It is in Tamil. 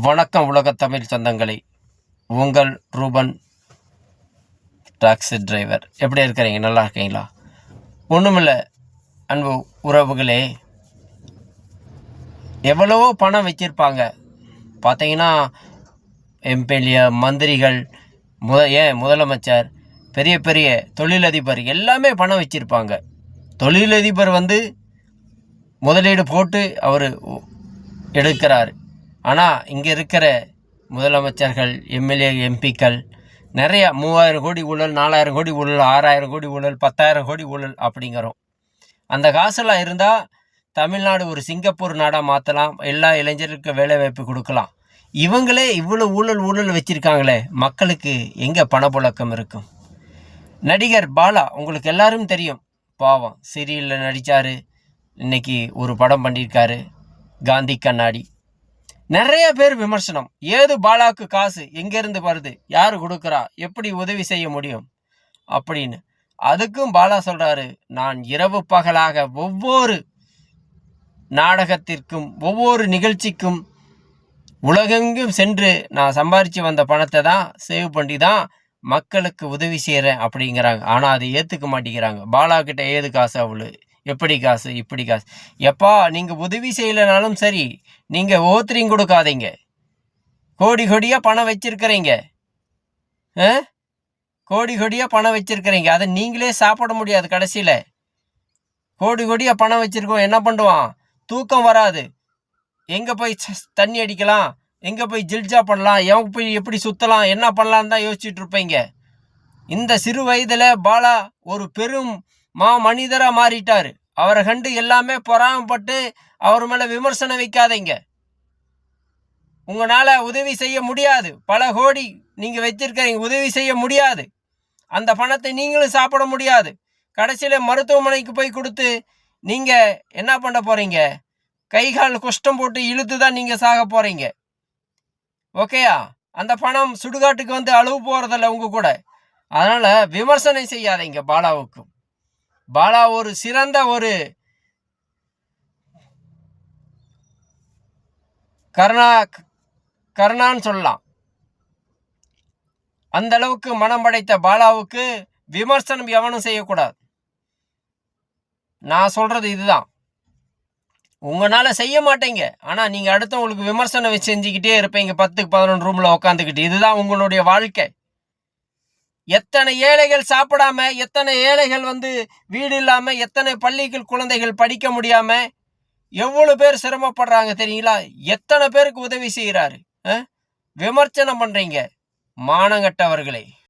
வணக்கம் உலக தமிழ் சொந்தங்களே. உங்கள் ரூபன் டாக்ஸி டிரைவர். எப்படி இருக்கிறீங்க? நல்லா இருக்கீங்களா? ஒன்றுமில்ல அன்பு உறவுகளே. எவ்வளவோ பணம் வச்சுருப்பாங்க. பார்த்தீங்கன்னா எம்எல்ஏ மந்திரிகள் முத ஏன் முதலமைச்சர் பெரிய பெரிய தொழிலதிபர் எல்லாமே பணம் வச்சுருப்பாங்க. தொழிலதிபர் வந்து முதலீடு போட்டு அவர் எடுக்கிறார். ஆனால் இங்கே இருக்கிற முதலமைச்சர்கள் எம்எல்ஏ எம்பிக்கள் நிறையா மூவாயிரம் கோடி ஊழல் நாலாயிரம் கோடி ஊழல் ஆறாயிரம் கோடி ஊழல் பத்தாயிரம் கோடி ஊழல் அப்படிங்கிறோம். அந்த காசெல்லாம் இருந்தால் தமிழ்நாடு ஒரு சிங்கப்பூர் நாடாக மாற்றலாம் எல்லா இளைஞர்களுக்கும் வேலை வாய்ப்பு கொடுக்கலாம். இவங்களே இவ்வளோ ஊழல் ஊழல் வச்சுருக்காங்களே மக்களுக்கு எங்கே பணப்புழக்கம் இருக்கும்? நடிகர் பாலா உங்களுக்கு எல்லாரும் தெரியும். பாவம் சீரியலில் நடித்தார் இன்னைக்கு ஒரு படம் பண்ணியிருக்காரு காந்தி கண்ணாடி. நிறைய பேர் விமர்சனம். ஏது பாலாக்கு காசு? எங்கேருந்து வருது? யார் கொடுக்குறா? எப்படி உதவி செய்ய முடியும்? அப்படின்னு. அதுக்கும் பாலா சொல்கிறாரு நான் இரவு பகலாக ஒவ்வொரு நாடகத்திற்கும் ஒவ்வொரு நிகழ்ச்சிக்கும் உலகெங்கும் சென்று நான் சம்பாரித்து வந்த பணத்தை தான் சேவ் பண்ணி தான் மக்களுக்கு உதவி செய்கிறேன் அப்படிங்கிறாங்க. ஆனால் அதை ஏற்றுக்க மாட்டேங்கிறாங்க. பாலா கிட்ட ஏது காசு அவ்வளோ எப்படி காசு இப்படி காசு? எப்பா நீங்கள் உதவி செய்யலைனாலும் சரி நீங்கள் ஓத்திரியும் கொடுக்காதீங்க. கோடி கோடியாக பணம் வச்சிருக்கிறீங்க. ஆ? கோடி கோடியாக பணம் வச்சிருக்கிறீங்க. அதை நீங்களே சாப்பிட முடியாது கடைசியில். கோடி கோடியாக பணம் வச்சுருக்கோம். என்ன பண்ணுவான்? தூக்கம் வராது. எங்கே போய் ச- தண்ணி அடிக்கலாம்? எங்கே போய் ஜில்ஜா பண்ணலாம்? எவங்க போய் எப்படி சுற்றலாம் என்ன பண்ணலான்னு தான் யோசிச்சுட்டு இருப்பீங்க. இந்த சிறு வயதில் பாலா ஒரு பெரும் மா மனிதராக மாறிட்டார். அவரை கண்டு எல்லாமே பொறாமப்பட்டு அவர் மேலே விமர்சனம் வைக்காதீங்க. உங்களால் உதவி செய்ய முடியாது. பல கோடி நீங்கள் வச்சிருக்கிறீங்க உதவி செய்ய முடியாது. அந்த பணத்தை நீங்களும் சாப்பிட முடியாது. கடைசியில் மருத்துவமனைக்கு போய் கொடுத்து நீங்கள் என்ன பண்ண போகிறீங்க கை கால் குஷ்டம் போட்டு இழுத்து தான் நீங்கள் சாக போகிறீங்க ஓகேயா அந்த பணம் சுடுகாட்டுக்கு வந்து அழுவு போகிறதில்ல உங்க கூட. அதனால் விமர்சனம் செய்யாதீங்க பாலாவுக்கும். பாலா ஒரு சிறந்த ஒரு கருணா கருணான்னு சொல்லலாம். அந்த அளவுக்கு மனம் படைத்த பாலாவுக்கு விமர்சனம் எவனும் செய்யக்கூடாது. நான் சொல்றது இதுதான். உங்களால செய்ய மாட்டீங்க. ஆனா நீங்க அடுத்தவங்களுக்கு விமர்சனம் செஞ்சுக்கிட்டே இருப்பீங்க. பத்துக்கு பதினொன்று ரூம்ல உட்காந்துக்கிட்டு இதுதான் உங்களுடைய வாழ்க்கை. எத்தனை ஏழைகள் சாப்பிடாம எத்தனை ஏழைகள் வந்து வீடு இல்லாமல் எத்தனை பள்ளிகள் குழந்தைகள் படிக்க முடியாமல் எவ்வளோ பேர் சிரமப்படுறாங்க தெரியுங்களா? எத்தனை பேருக்கு உதவி செய்கிறாரு? விமர்சனம் பண்ணுறீங்க மானங்கட்டவர்களே